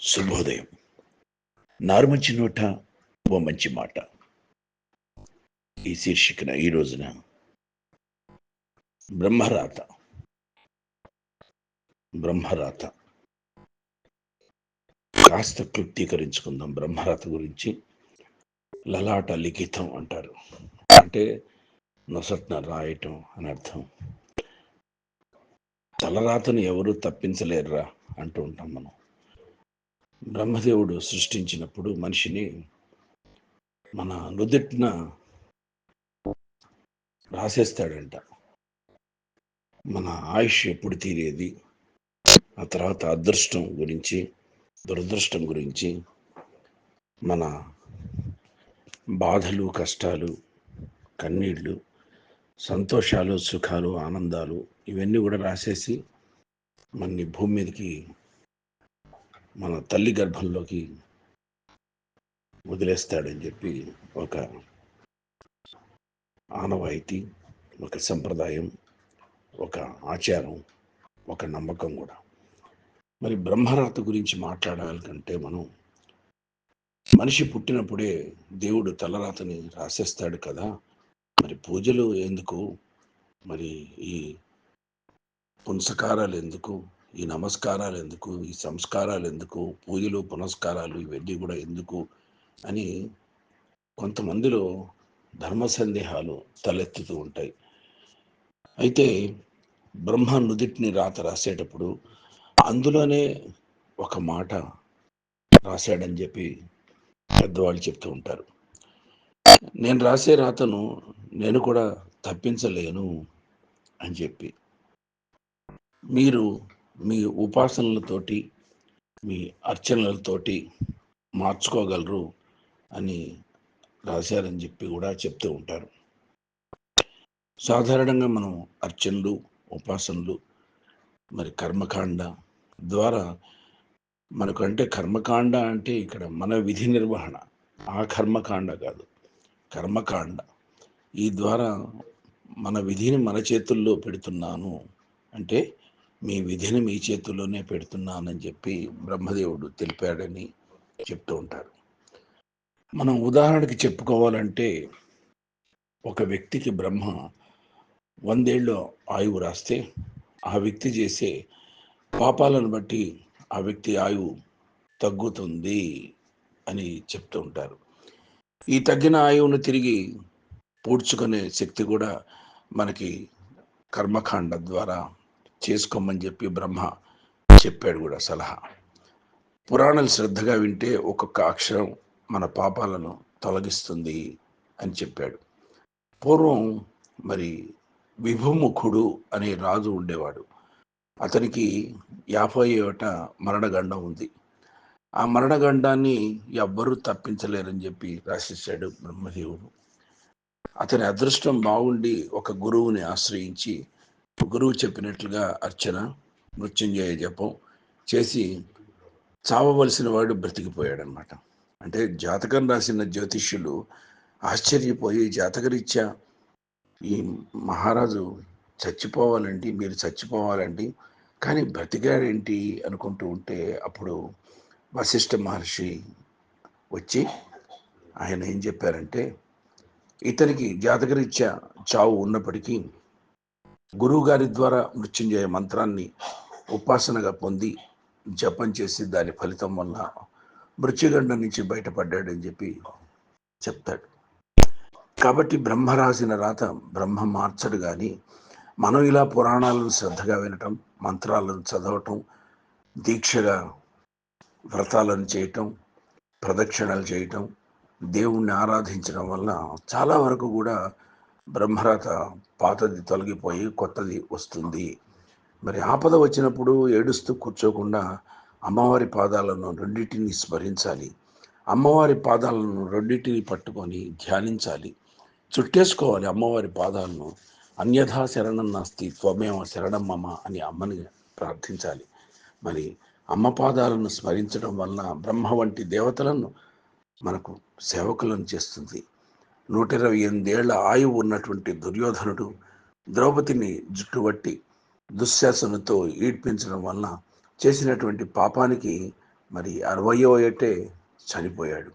శుభోదయం. నారుమంచి నోట ఓ మంచి మాట. ఈ శీర్షికన ఈ రోజున బ్రహ్మరాత. బ్రహ్మరాత. కాస్త క్లుప్తీకరించుకుందాం. బ్రహ్మరాత గురించి లలాట లిఖితం అంటారు. అంటే నొసట్న రాయటం అని అర్థం. తలరాతను ఎవరు తప్పించలేరురా అంటూ ఉంటాం మనం. బ్రహ్మదేవుడు సృష్టించినప్పుడు మనిషిని మన నుదిట్న రాసేస్తాడంట. మన ఆయుష్ ఎప్పుడు తీరేది? ఆ తర్వాత అదృష్టం గురించి దురదృష్టం గురించి మన బాధలు కష్టాలు కన్నీళ్ళు సంతోషాలు సుఖాలు ఆనందాలు ఇవన్నీ కూడా రాసేసి మన భూమి మీదకి మన తల్లి గర్భంలోకి వదిలేస్తాడని చెప్పి ఒక ఆనవాయితీ ఒక సంప్రదాయం ఒక ఆచారం ఒక నమ్మకం కూడా. మరి బ్రహ్మరాత గురించి మాట్లాడాలంటే మనం మనిషి పుట్టినప్పుడే దేవుడు తలరాతని రాసేస్తాడు కదా. మరి పూజలు ఎందుకు? మరి ఈ పుంసకారాలు ఎందుకు? ఈ నమస్కారాలు ఎందుకు? ఈ సంస్కారాలు ఎందుకు? పూజలు పునస్కారాలు ఇవన్నీ కూడా ఎందుకు? అని కొంతమందిలో ధర్మ సందేహాలు తలెత్తుతూ ఉంటాయి. అయితే బ్రహ్మ నుదిటిని రాత రాసేటప్పుడు అందులోనే ఒక మాట రాశాడని చెప్పి పెద్దవాళ్ళు చెప్తూ ఉంటారు. నేను రాసే రాతను నేను కూడా తప్పించలేను అని చెప్పి. మీరు మీ ఉపాసనలతోటి మీ అర్చనలతోటి మార్చుకోగలరు అని రాశారని చెప్పి కూడా చెప్తూ ఉంటారు. సాధారణంగా మనం అర్చనలు ఉపాసనలు మరి కర్మకాండ ద్వారా మనకంటే కర్మకాండ అంటే ఇక్కడ మన విధి నిర్వహణ ఆ కర్మకాండ కాదు కర్మకాండ. ఈ ద్వారా మన విధిని మన చేతుల్లో పెడుతున్నాను అంటే మీ విధిని మీ చేతుల్లోనే పెడుతున్నానని చెప్పి బ్రహ్మదేవుడు తెలిపాడని చెప్తూ ఉంటారు. మనం ఉదాహరణకి చెప్పుకోవాలంటే ఒక వ్యక్తికి బ్రహ్మ వందేళ్ళు ఆయువు రాస్తే ఆ వ్యక్తి చేసే పాపాలను బట్టి ఆ వ్యక్తి ఆయువు తగ్గుతుంది అని చెప్తూ ఉంటారు. ఈ తగ్గిన ఆయువును తిరిగి పూడ్చుకునే శక్తి కూడా మనకి కర్మకాండ ద్వారా చేసుకోమని చెప్పి బ్రహ్మ చెప్పాడు కూడా సలహా. పురాణాలు శ్రద్ధగా వింటే ఒక్కొక్క అక్షరం మన పాపాలను తొలగిస్తుంది అని చెప్పాడు. పూర్వం మరి విభుముఖుడు అనే రాజు ఉండేవాడు. అతనికి యాభై ఏట మరణగండం ఉంది. ఆ మరణగండాన్ని ఎవ్వరూ తప్పించలేరని చెప్పి రాసిస్తాడు బ్రహ్మదేవుడు. అతని అదృష్టం బాగుండి ఒక గురువుని ఆశ్రయించి గురువు చెప్పినట్లుగా అర్చన మృత్యుంజయ జపం చేసి చావవలసిన వాడు బ్రతికిపోయాడనమాట అంటే జాతకం రాసిన జ్యోతిష్యులు ఆశ్చర్యపోయి జాతకరీత్యా ఈ మహారాజు చచ్చిపోవాలండి మీరు చచ్చిపోవాలండి కానీ బ్రతికాడేంటి అనుకుంటూ ఉంటే అప్పుడు వశిష్ఠ మహర్షి వచ్చి ఆయన ఏం చెప్పారంటే ఇతనికి జాతకరీత్యా చావు ఉన్నప్పటికీ గురువు గారి ద్వారా మృత్యుంజయ మంత్రాన్ని ఉపాసనగా పొంది జపం చేసి దాని ఫలితం వల్ల మృత్యుగండం నుంచి బయటపడ్డాడని చెప్పి చెప్తాడు. కాబట్టి బ్రహ్మ రాసిన రాత బ్రహ్మ మార్చడు కానీ మనం ఇలా పురాణాలను శ్రద్ధగా వినటం మంత్రాలను చదవటం దీక్షగా వ్రతాలను చేయటం ప్రదక్షిణలు చేయటం దేవుణ్ణి ఆరాధించడం వల్ల చాలా వరకు కూడా బ్రహ్మరాత పాతది తొలగిపోయి కొత్తది వస్తుంది. మరి ఆపద వచ్చినప్పుడు ఏడుస్తూ కూర్చోకుండా అమ్మవారి పాదాలను రెండింటిని స్మరించాలి. అమ్మవారి పాదాలను రెండింటిని పట్టుకొని ధ్యానించాలి. చుట్టేసుకోవాలి అమ్మవారి పాదాలను. అన్యథా శరణం నాస్తి త్వమేవ శరణం మమ అని అమ్మని ప్రార్థించాలి. మరి అమ్మ పాదాలను స్మరించడం వలన బ్రహ్మ వంటి దేవతలను మనకు సేవకులను చేస్తుంది. నూట ఇరవై ఎనిమిదేళ్ళ ఆయువు ఉన్నటువంటి దుర్యోధనుడు ద్రౌపదిని జుట్టుబట్టి దుశ్శాసనతో ఈడ్పించడం వలన చేసినటువంటి పాపానికి మరి అరవయో ఏటే చనిపోయాడు.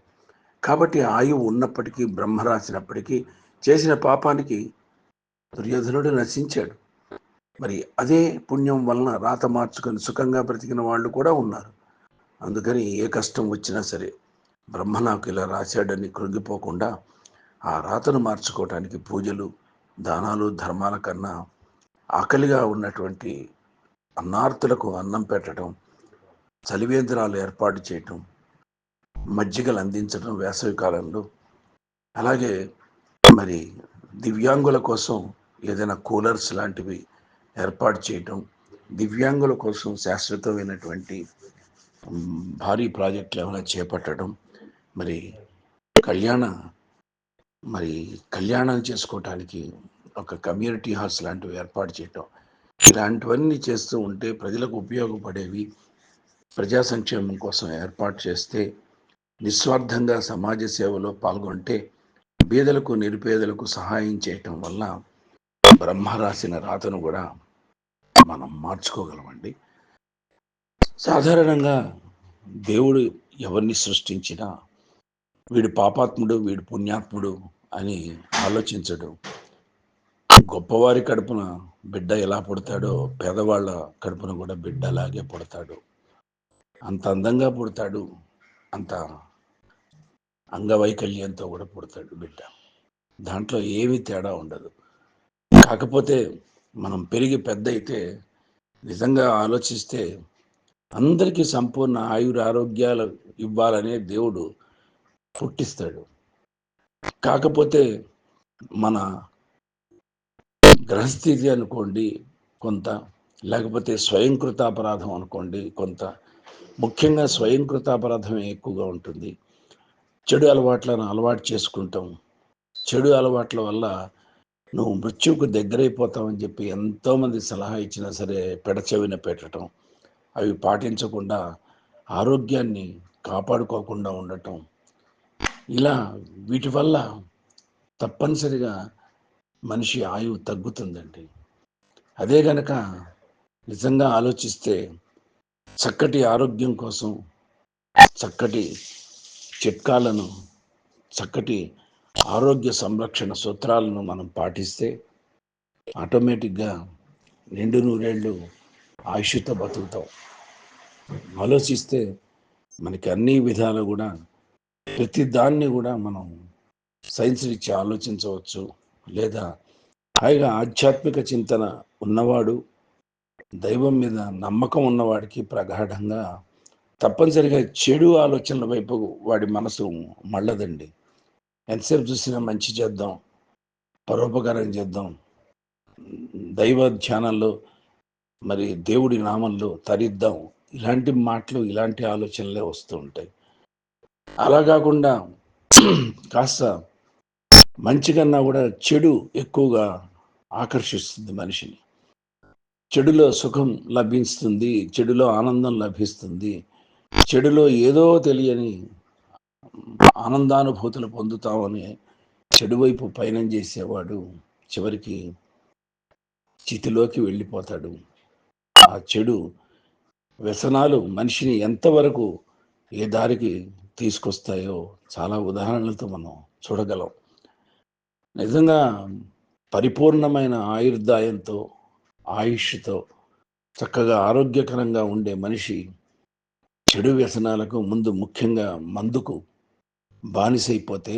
కాబట్టి ఆయువు ఉన్నప్పటికీ బ్రహ్మ రాసినప్పటికీ చేసిన పాపానికి దుర్యోధనుడు నశించాడు. మరి అదే పుణ్యం వలన రాత మార్చుకొని సుఖంగా బ్రతికిన వాళ్ళు కూడా ఉన్నారు. అందుకని ఏ కష్టం వచ్చినా సరే బ్రహ్మ నాకు ఇలా రాశాడని కృంగిపోకుండా ఆ రాతను మార్చుకోవటానికి పూజలు దానాలు ధర్మాల కన్నా ఆకలిగా ఉన్నటువంటి అన్నార్తులకు అన్నం పెట్టడం చలివేంద్రాలు ఏర్పాటు చేయటం మజ్జిగలు అందించడం వేసవి కాలంలో. అలాగే మరి దివ్యాంగుల కోసం ఏదైనా కూలర్స్ లాంటివి ఏర్పాటు చేయటం దివ్యాంగుల కోసం శాశ్వతమైనటువంటి భారీ ప్రాజెక్టులు ఏమైనా చేపట్టడం మరి కళ్యాణ మరి కళ్యాణం చేసుకోవటానికి ఒక కమ్యూనిటీ హాల్స్ లాంటివి ఏర్పాటు చేయటం. ఇలాంటివన్నీ చేస్తూ ఉంటే ప్రజలకు ఉపయోగపడేవి ప్రజా సంక్షేమం కోసం ఏర్పాటు చేస్తే నిస్వార్థంగా సమాజ సేవలో పాల్గొంటే బీదలకు నిరుపేదలకు సహాయం చేయటం వల్ల బ్రహ్మ రాసిన రాతను కూడా మనం మార్చుకోగలమండి. సాధారణంగా దేవుడు ఎవరిని సృష్టించినా వీడు పాపాత్ముడు వీడు పుణ్యాత్ముడు అని ఆలోచించడు. గొప్పవారి కడుపున బిడ్డ ఎలా పుడతాడో పేదవాళ్ళ కడుపున కూడా బిడ్డ అలాగే పుడతాడు. అంత అందంగా పుడతాడు అంత అంగవైకల్యంతో కూడా పుడతాడు బిడ్డ. దాంట్లో ఏమీ తేడా ఉండదు. కాకపోతే మనం పెరిగి పెద్ద అయితే నిజంగా ఆలోచిస్తే అందరికీ సంపూర్ణ ఆయుర ఆరోగ్యాలు ఇవ్వాలనే దేవుడు పుట్టిస్తాడు. కాకపోతే మన గ్రహస్థితి అనుకోండి కొంత లేకపోతే స్వయంకృతాపరాధం అనుకోండి కొంత. ముఖ్యంగా స్వయంకృతాపరాధమే ఎక్కువగా ఉంటుంది. చెడు అలవాట్లను అలవాటు చేసుకుంటాం. చెడు అలవాట్ల వల్ల నువ్వు మృత్యువుకు దగ్గరైపోతావని చెప్పి ఎంతోమంది సలహా ఇచ్చినా సరే పెడచెవిన పెట్టడం అవి పాటించకుండా ఆరోగ్యాన్ని కాపాడుకోకుండా ఉండటం. ఇలా వీటి వల్ల తప్పనిసరిగా మనిషి ఆయువు తగ్గుతుందండి. అదే గనక నిజంగా ఆలోచిస్తే చక్కటి ఆరోగ్యం కోసం చక్కటి చిట్కాలను చక్కటి ఆరోగ్య సంరక్షణ సూత్రాలను మనం పాటిస్తే ఆటోమేటిక్గా నిండు నూరేళ్ళు ఆయుష్తో బతుకుతాం. ఆలోచిస్తే మనకి అన్ని విధాలు కూడా ప్రతి దాన్ని కూడా మనం సైన్స్ ఇచ్చి ఆలోచించవచ్చు. లేదా హాయిగా ఆధ్యాత్మిక చింతన ఉన్నవాడు దైవం మీద నమ్మకం ఉన్నవాడికి ప్రగాఢంగా తప్పనిసరిగా చెడు ఆలోచనల వైపు వాడి మనసు మళ్ళదండి. ఎంతసేపు చూసినా మంచి చేద్దాం పరోపకారం చేద్దాం. దైవ ధ్యానంలో మరి దేవుడి నామంలో తరిద్దాం. ఇలాంటి మాటలు ఇలాంటి ఆలోచనలే వస్తూ ఉంటాయి. అలా కాకుండా కాస్త మంచి కన్నా కూడా చెడు ఎక్కువగా ఆకర్షిస్తుంది మనిషిని. చెడులో సుఖం లభిస్తుంది చెడులో ఆనందం లభిస్తుంది చెడులో ఏదో తెలియని ఆనందానుభూతులు పొందుతామని చెడు వైపు పయనం చేసేవాడు చివరికి చితిలోకి వెళ్ళిపోతాడు. ఆ చెడు వ్యసనాలు మనిషిని ఎంతవరకు ఏ దారికి తీసుకొస్తాయో చాలా ఉదాహరణలతో మనం చూడగలం. నిజంగా పరిపూర్ణమైన ఆయుర్దాయంతో ఆయుష్తో చక్కగా ఆరోగ్యకరంగా ఉండే మనిషి చెడు వ్యసనాలకు ముందు ముఖ్యంగా మందుకు బానిసైపోతే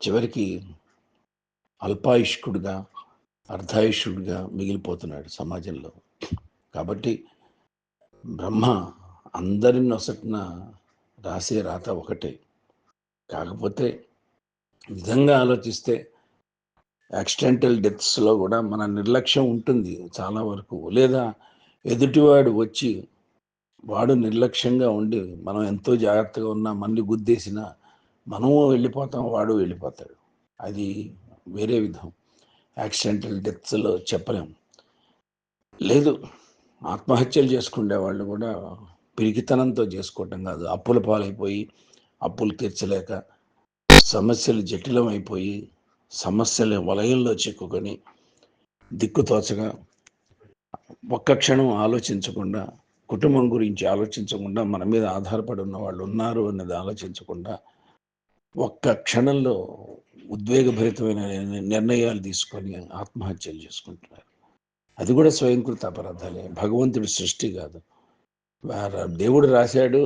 చివరికి అల్పాయుష్కుడుగా అర్ధాయుష్యుడిగా మిగిలిపోతున్నాడు సమాజంలో. కాబట్టి బ్రహ్మ అందరి నొసటిన రాసే రాత ఒకటే. కాకపోతే నిజంగా ఆలోచిస్తే యాక్సిడెంటల్ డెత్స్లో కూడా మన నిర్లక్ష్యం ఉంటుంది చాలా వరకు. లేదా ఎదుటివాడు వచ్చి వాడు నిర్లక్ష్యంగా ఉండి మనం ఎంతో జాగ్రత్తగా ఉన్నా మళ్ళీ గుద్దేసినా మనము వెళ్ళిపోతాం వాడు వెళ్ళిపోతాడు. అది వేరే విధం. యాక్సిడెంటల్ డెత్స్లో చెప్పలేం. లేదు ఆత్మహత్యలు చేసుకునే వాళ్ళు కూడా పిరికితనంతో చేసుకోవటం కాదు. అప్పుల పాలైపోయి అప్పులు తీర్చలేక సమస్యలు జటిలమైపోయి సమస్యల వలయంలో చిక్కుకొని దిక్కుతోచగా ఒక్క క్షణం ఆలోచించకుండా కుటుంబం గురించి ఆలోచించకుండా మన మీద ఆధారపడి ఉన్న వాళ్ళు ఉన్నారు అన్నది ఆలోచించకుండా ఒక్క క్షణంలో ఉద్వేగభరితమైన నిర్ణయాలు తీసుకొని ఆత్మహత్యలు చేసుకుంటున్నారు. అది కూడా స్వయంకృత అపరాధాలే. భగవంతుడి సృష్టి కాదు. దేవుడు రాశాడు.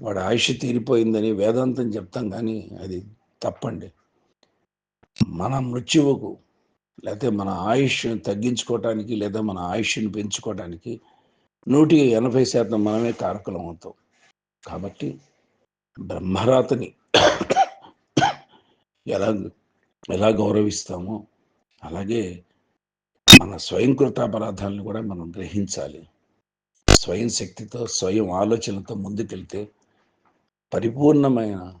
వాడు ఆయుష్ తీరిపోయిందని వేదాంతం చెప్తాం కానీ అది తప్పండి. మన మృత్యువుకు లేకపోతే మన ఆయుష్ తగ్గించుకోవటానికి లేదా మన ఆయుష్ని పెంచుకోవటానికి నూటికి ఎనభై శాతం మనమే కారకులం అవుతాం. కాబట్టి బ్రహ్మరాతని ఎలా ఎలా గౌరవిస్తామో అలాగే మన స్వయంకృత అపరాధాలను కూడా మనం గ్రహించాలి. స్వయం శక్తితో స్వయం ఆలోచనతో ముందుకెళ్తే పరిపూర్ణమైన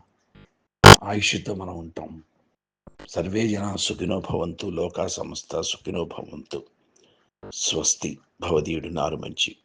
ఆయుష్తో మనం ఉంటాం. సర్వే జన సుఖినో భవంతు లోకా సంస్థ సుఖినో భవంతు. స్వస్తి. భవదీయుడు నారు మంచి.